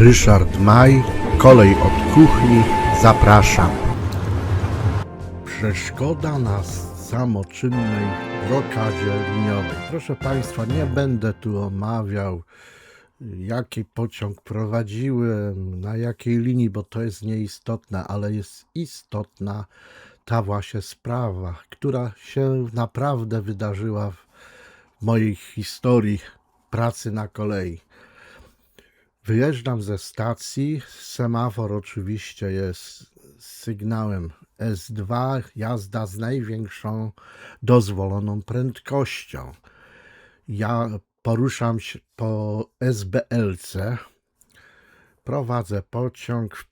Ryszard Maj, kolej od kuchni, zapraszam. Przeszkoda na samoczynnej blokadzie liniowej. Proszę Państwa, nie będę tu omawiał, jaki pociąg prowadziłem, na jakiej linii, bo to jest nieistotne, ale jest istotna ta właśnie sprawa, która się naprawdę wydarzyła w mojej historii pracy na kolei. Wyjeżdżam ze stacji. Semafor oczywiście jest sygnałem S2, jazda z największą dozwoloną prędkością. Ja poruszam się po SBLC, prowadzę pociąg.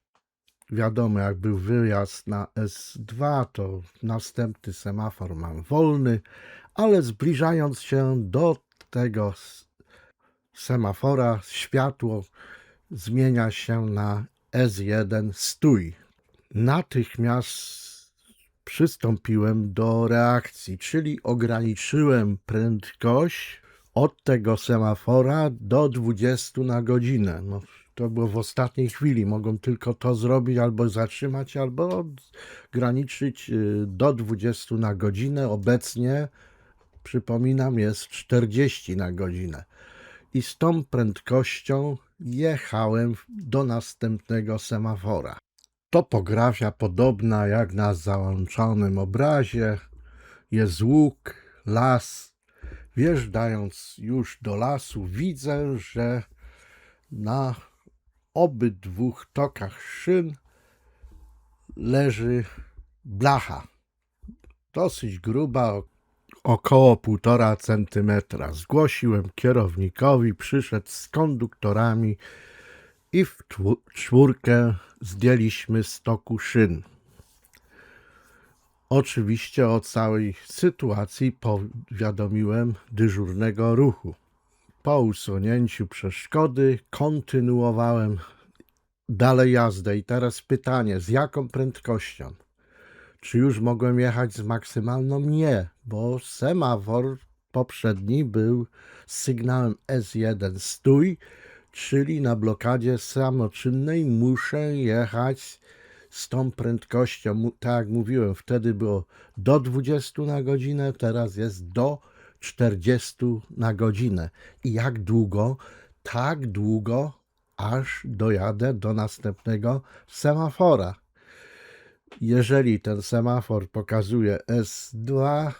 Wiadomo, jak był wyjazd na S2, to następny semafor mam wolny, ale zbliżając się do tego semafora, światło zmienia się na S1 stój. Natychmiast przystąpiłem do reakcji, czyli ograniczyłem prędkość od tego semafora do 20 na godzinę. No, to było w ostatniej chwili. Mogą tylko to zrobić, albo zatrzymać, albo ograniczyć y, do 20 na godzinę. Obecnie, przypominam, jest 40 na godzinę i z tą prędkością jechałem do następnego semafora. Topografia podobna jak na załączonym obrazie. Jest łuk, las. Wjeżdżając już do lasu, widzę, że na obydwu tokach szyn leży blacha. Dosyć gruba, około 1,5 centymetra. Zgłosiłem kierownikowi, przyszedł z konduktorami i w czwórkę zdjęliśmy z toku szyn. Oczywiście o całej sytuacji powiadomiłem dyżurnego ruchu. Po usunięciu przeszkody kontynuowałem dalej jazdę i teraz pytanie, z jaką prędkością? Czy już mogłem jechać z maksymalną? Nie, bo semafor poprzedni był z sygnałem S1 stój, czyli na blokadzie samoczynnej muszę jechać z tą prędkością. Tak jak mówiłem, wtedy było do 20 na godzinę, teraz jest do 40 na godzinę. I jak długo? Tak długo, aż dojadę do następnego semafora jeżeli ten semafor pokazuje S2,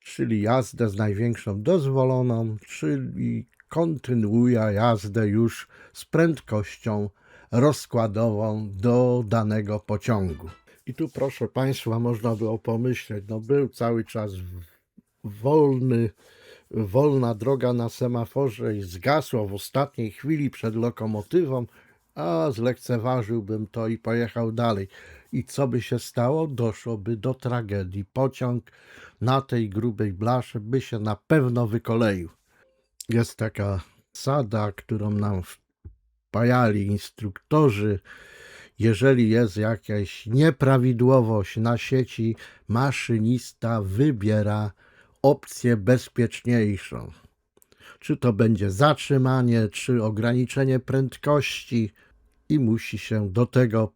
czyli jazdę z największą dozwoloną, czyli kontynuuje jazdę już z prędkością rozkładową do danego pociągu. I tu proszę Państwa, można było pomyśleć, no był cały czas wolny, wolna droga na semaforze i zgasło w ostatniej chwili przed lokomotywą, a zlekceważyłbym to i pojechał dalej. I co by się stało? Doszłoby do tragedii. Pociąg na tej grubej blasze by się na pewno wykoleił. Jest taka sada, którą nam wpajali instruktorzy. Jeżeli jest jakaś nieprawidłowość na sieci, maszynista wybiera opcję bezpieczniejszą. Czy to będzie zatrzymanie, czy ograniczenie prędkości, i musi się do tego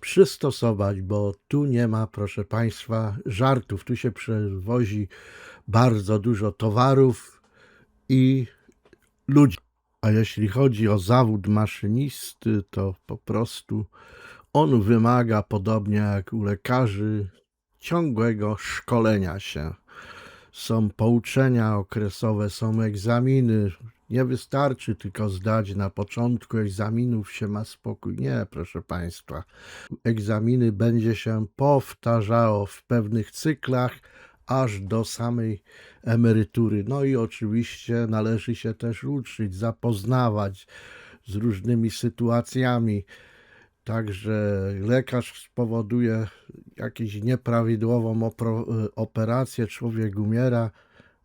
przystosować, bo tu nie ma, proszę Państwa, żartów. Tu się przewozi bardzo dużo towarów i ludzi. A jeśli chodzi o zawód maszynisty, to po prostu on wymaga, podobnie jak u lekarzy, ciągłego szkolenia się. Są pouczenia okresowe, są egzaminy. Nie wystarczy tylko zdać na początku egzaminów się ma spokój. Nie, proszę Państwa. Egzaminy będzie się powtarzało w pewnych cyklach aż do samej emerytury. No i oczywiście należy się też uczyć, zapoznawać z różnymi sytuacjami. Także lekarz spowoduje jakąś nieprawidłową operację, człowiek umiera,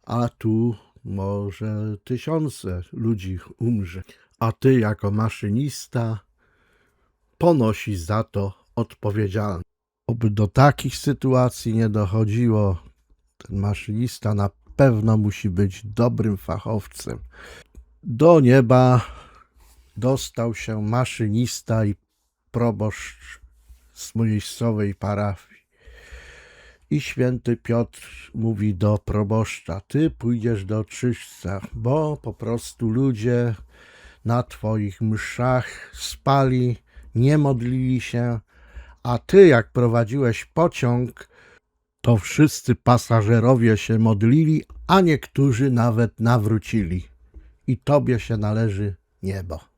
a tu może tysiące ludzi umrze. A ty, jako maszynista, ponosi za to odpowiedzialność. Oby do takich sytuacji nie dochodziło, ten maszynista na pewno musi być dobrym fachowcem. Do nieba dostał się maszynista i proboszcz z miejscowej parafii. I święty Piotr mówi do proboszcza: Ty pójdziesz do czyśćca, bo po prostu ludzie na Twoich mszach spali, nie modlili się, a Ty, jak prowadziłeś pociąg, to wszyscy pasażerowie się modlili, a niektórzy nawet nawrócili. I Tobie się należy niebo.